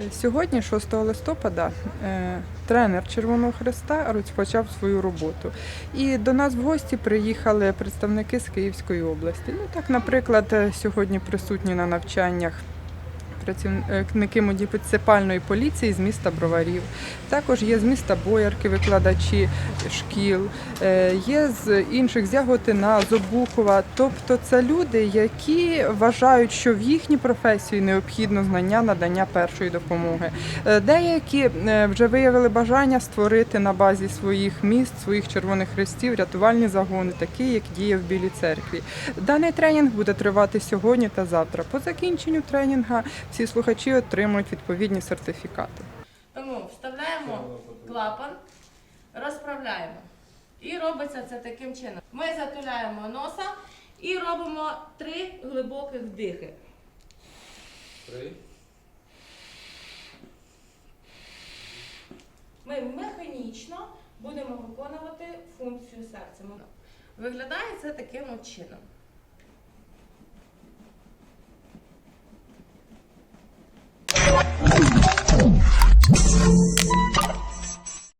Е, сьогодні, 6 листопада, е, тренер Червоного Хреста розпочав свою роботу. І до нас в гості приїхали представники з Київської області. Ну так, наприклад, е, сьогодні присутні на навчаннях. Працівники муніципальної поліції з міста Броварів. Також є з міста Боярки викладачі шкіл, е, є з інших з Яготина, з Тобто це люди, які вважають, що в їхній професії необхідно знання надання першої допомоги. Е, Деякі е, вже виявили бажання створити на базі своїх міст, своїх червоних хрестів рятувальні загони, такі як діє в Білій церкві. Даний тренінг буде тривати сьогодні та завтра. По закінченню тренінгу всі слухачі отримують відповідні сертифікати. Тому вставляємо клапан, розправляємо. І робиться це таким чином. Ми затуляємо носа і робимо три глибоких вдихи. Три. Ми механічно будемо виконувати функцію серця. Виглядає це таким от чином.